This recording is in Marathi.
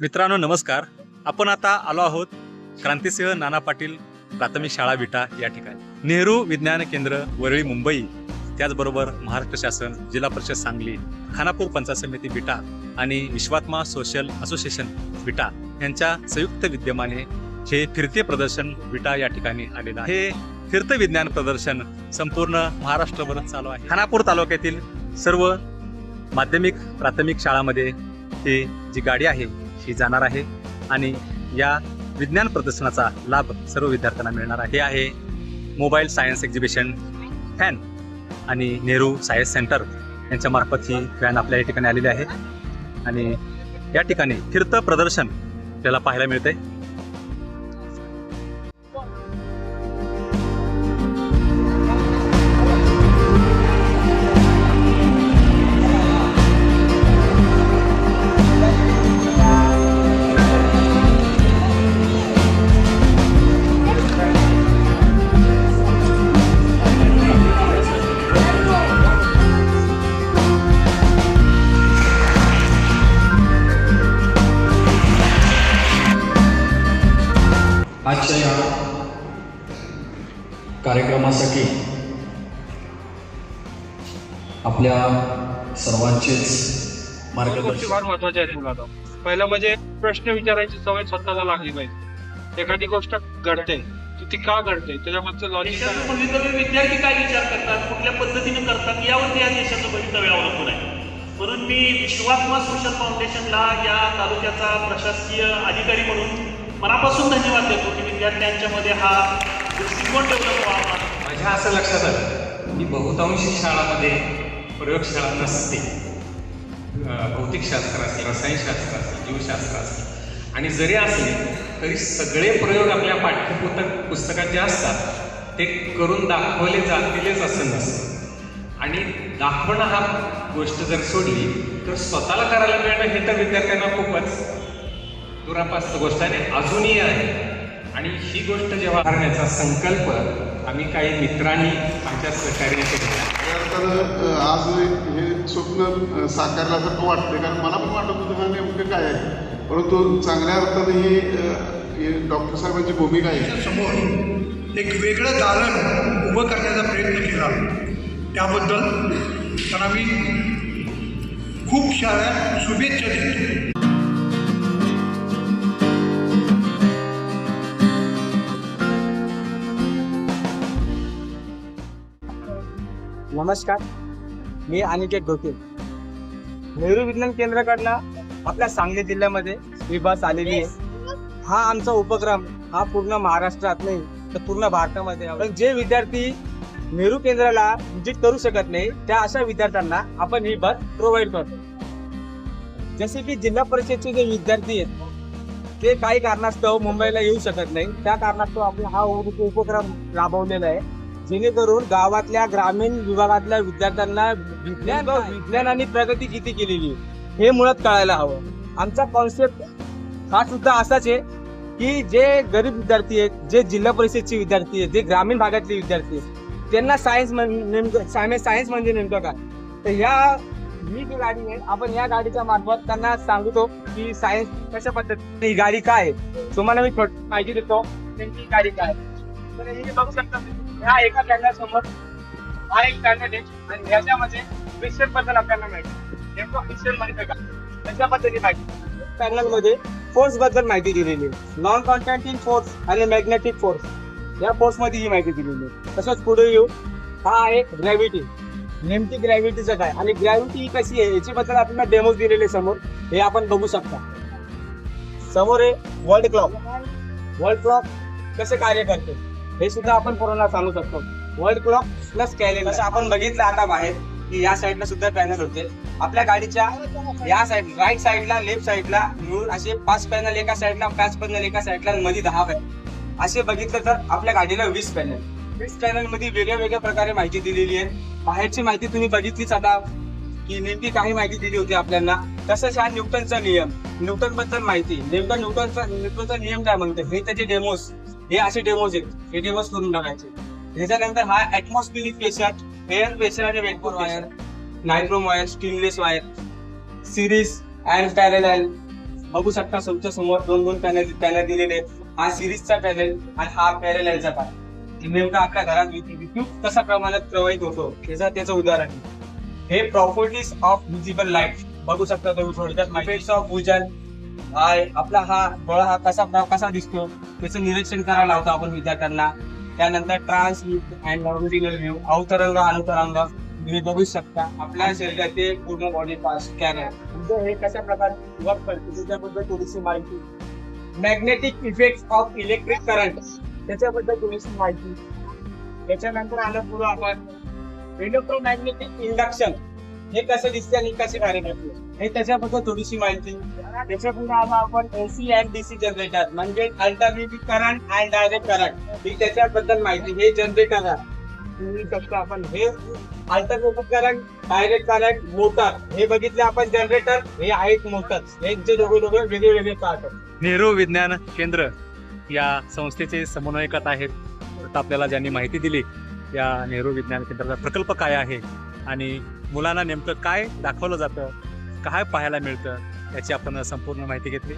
मित्रांनो नमस्कार. आपण आता आलो आहोत क्रांतिसिंह नाना पाटील प्राथमिक शाळा विटा या ठिकाणी. नेहरू विज्ञान केंद्र वरळी मुंबई त्याचबरोबर महाराष्ट्र शासन जिल्हा परिषद सांगली खानापूर पंचायत समिती विटा आणि विश्वात्मा सोशल असोसिएशन विटा यांच्या संयुक्त विद्यमाने हे फिरते प्रदर्शन विटा या ठिकाणी आलेलं आहे. हे फिरतं विज्ञान प्रदर्शन संपूर्ण महाराष्ट्रभर चालू आहे. खानापूर तालुक्यातील सर्व माध्यमिक प्राथमिक शाळामध्ये ही जी गाडी आहे ही जाणार आहे. आणि या विज्ञान प्रदर्शनाचा लाभ सर्व विद्यार्थ्यांना मिळणार आहे. हे आहे मोबाईल सायन्स एक्झिबिशन फॅन आणि नेहरू सायन्स सेंटर. यांच्यामार्फत ही फॅन आपल्या या ठिकाणी आलेली आहे. आणि या ठिकाणी फिरतं प्रदर्शन आपल्याला पाहायला मिळतंय. आजच्या या कार्यक्रमासाठी आपल्या सर्वांचेच गोष्टी फार महत्त्वाच्या आहेत मुलांना. पहिलं म्हणजे प्रश्न विचारायची सवय स्वतःला लागली पाहिजे. एखादी गोष्ट घडते ती ती का घडते? त्याच्यामागचं लॉजिक विद्यार्थी काय विचार करतात? कुठल्या पद्धतीने करतात? यावरती या देशाचं भवितव्य अवलंबून आहे. म्हणून मी विश्वात्मा सोशल फाउंडेशनला या तालुक्याचा प्रशासकीय अधिकारी म्हणून मनापासून धन्यवाद देतो की विद्यार्थ्यांच्यामध्ये हा दृष्टिकोन डेव्हलप व्हावा माझ्या असं लक्षात आलं की बहुतांश शाळामध्ये प्रयोगशाळा नसते भौतिकशास्त्र असेल रसायनशास्त्र असेल जीवशास्त्र असेल आणि जरी असले तरी सगळे प्रयोग आपल्या पाठ्यपुस्तक पुस्तकात जे असतात. ते करून दाखवले जातीलच असं नसतं. आणि दाखवणं हा गोष्ट जर सोडली तर स्वतःला करायला मिळणं हे तर विद्यार्थ्यांना खूपच दुरापास्त गोष्ट आहे आणि अजूनही आहे. आणि ही गोष्ट जेव्हा करण्याचा संकल्प आम्ही काही मित्रांनी आमच्या सहकार्याने केला तर आज हे स्वप्न साकारल्यासारखं वाटतं कारण मला पण वाटत होतं हा नेमकं काय आहे? परंतु चांगल्या अर्थाने ही ही डॉक्टर साहेबांची भूमिका आहे. समोर एक वेगळं दालन उभं करण्याचा प्रयत्न केला. त्याबद्दल त्यांना मी खूप साऱ्या शुभेच्छा देतो. नमस्कार. मी अनिकेत ढोके नेहरू विज्ञान केंद्राकडनं आपल्या सांगली जिल्ह्यामध्ये ही बस आलेली आहे. हा आमचा उपक्रम हा पूर्ण महाराष्ट्रात नाही तर पूर्ण भारतामध्ये पण जे विद्यार्थी नेहरू केंद्राला विजिट करू शकत नाही त्या अशा विद्यार्थ्यांना आपण ही बस प्रोव्हाइड करतो. जसे की जिल्हा परिषदचे जे विद्यार्थी आहेत ते काही कारणास्तव मुंबईला येऊ शकत नाही. त्या कारणास्तव आपला हा उपक्रम राबवलेला आहे. जेणेकरून गावातल्या ग्रामीण विभागातल्या विद्यार्थ्यांना विज्ञान विज्ञान आणि प्रगती किती केलेली हे मुळात कळायला हवं. आमचा कॉन्सेप्ट हा सुद्धा असाच आहे की जे गरीब विद्यार्थी आहेत जे जिल्हा परिषदचे विद्यार्थी आहेत जे ग्रामीण भागातले विद्यार्थी आहेत त्यांना सायन्स नेमकं सायन्स म्हणजे नेमकं काय? तर ह्या ही जी गाडी आहे आपण या गाडीच्या मार्फत त्यांना सांगतो की सायन्स कशा पद्धतीने ही गाडी काय आहे. तुम्हाला मी माहिती देतो त्यांची ही गाडी काय आहे. तर हे बघू शकता. ह्या एका पॅनल समोर हा एक कॅन्डिडेट आणि ह्याच्यामध्ये पिक्चरबद्दल आपल्याला माहिती नेमकं पिक्चर म्हणजे का? त्याच्याबद्दल माहिती पॅनलमध्ये फोर्सबद्दल माहिती दिलेली आहे. नॉन कॉन्टॅक्टिंग फोर्स आणि मॅग्नेटिक फोर्स या फोर्समध्ये ही माहिती दिलेली आहे. तसंच पुढे येऊ. हा आहे ग्रॅव्हिटी नेमकी ग्रॅव्हिटीचं काय? आणि ग्रॅव्हिटी कशी आहे? याच्याबद्दल आपल्याला डेमोज दिलेले समोर. हे आपण बघू शकता. समोर आहे वर्ल्ड क्लॉक वर्ल्ड क्लॉक कसे कार्य करते? हे सुद्धा आपण कोरोना सांगू शकतो. वर्ल्ड क्लॉक प्लस कॅलेंडर जसं आपण बघितलं आता बाहेर की या साईडला सुद्धा पॅनल होते. आपल्या गाडीच्या या साईड राईट साईडला लेफ्ट साईडला मिळून असे पाच पॅनल एका साईडला पाच पॅनल एका साईडला मध्ये दहा पॅनल असे बघितलं तर आपल्या गाडीला वीस पॅनल वीस पॅनलमध्ये वेगळ्या वेगळ्या प्रकारे माहिती दिलेली आहे. बाहेरची माहिती तुम्ही बघितलीच आता की नेमकी काही माहिती दिली होती आपल्याला. तसंच हा न्यूटनचा नियम. न्यूटनबद्दल माहिती. नेमका न्यूटनचा न्यूटनचा नियम काय म्हणते? हे त्याचे डेमोज हे असे डेमोज आहेत. हे डेमोज करून टाकायचे. त्याच्यानंतर हा ऍटमॉस्फिरिक प्रेशर एअर प्रेशर आणि वेटपोर wire नायट्रोम wire stainless wire series and parallel बघू शकता तुमच्यासमोर दोन दोन पॅनल पॅनल दिलेले आहेत. हा सिरीजचा पॅनल आणि हा पॅनलचा पॅनल नेमका आपल्या घरात विद्युत कसा प्रमाणात प्रवाहित होतो? त्याचा त्याचं उदाहरण. हे प्रॉपर्टीज ऑफ विजिबल लाइट बघू शकता तुम्ही थोडक्यात माहिती ऑफ भूजल आपला हा डोळा हा कसा कसा दिसतो? त्याचं निरीक्षण करायला लावतो आपण विद्यार्थ्यांना. त्यानंतर ट्रान्स अँड लॉंगिट्युडनल व्ह्यू अवतरंग अनुतरंग. तुम्ही बघू शकता आपल्या शरीराचे पूर्ण बॉडी पास स्कॅनर म्हणजे हे कशा प्रकारे वर्क करते त्याच्याबद्दल थोडीशी माहिती. Magnetic effect of electric current त्याच्याबद्दल थोडीशी माहिती. त्याच्यानंतर आलं पुढे आपण. इलेक्ट्रोमॅग्नेटिक इंडक्शन हे कसं दिसते आणि कसे कार्य करते? हे त्याच्याबद्दल थोडीशी माहिती. त्याच्यापुढे आता आपण एसी अँड डीसी जनरेटर म्हणजे alternative current and direct current ही त्याच्याबद्दल माहिती हे जनरेटर आहे आपण हे alternative current direct current motor हे बघितले आपण जनरेटर हे आहेत मोटर यांचे जे दोघे दोघे वेगळे वेगळे पाहतात नेहरू विज्ञान केंद्र या संस्थेचे समन्वयकत आहेत. आपल्याला ज्यांनी माहिती दिली या नेहरू विज्ञान केंद्राचा प्रकल्प काय आहे? आणि मुलांना नेमकं काय दाखवलं जातं काय पाहायला मिळतं याची आपण संपूर्ण माहिती घेतली.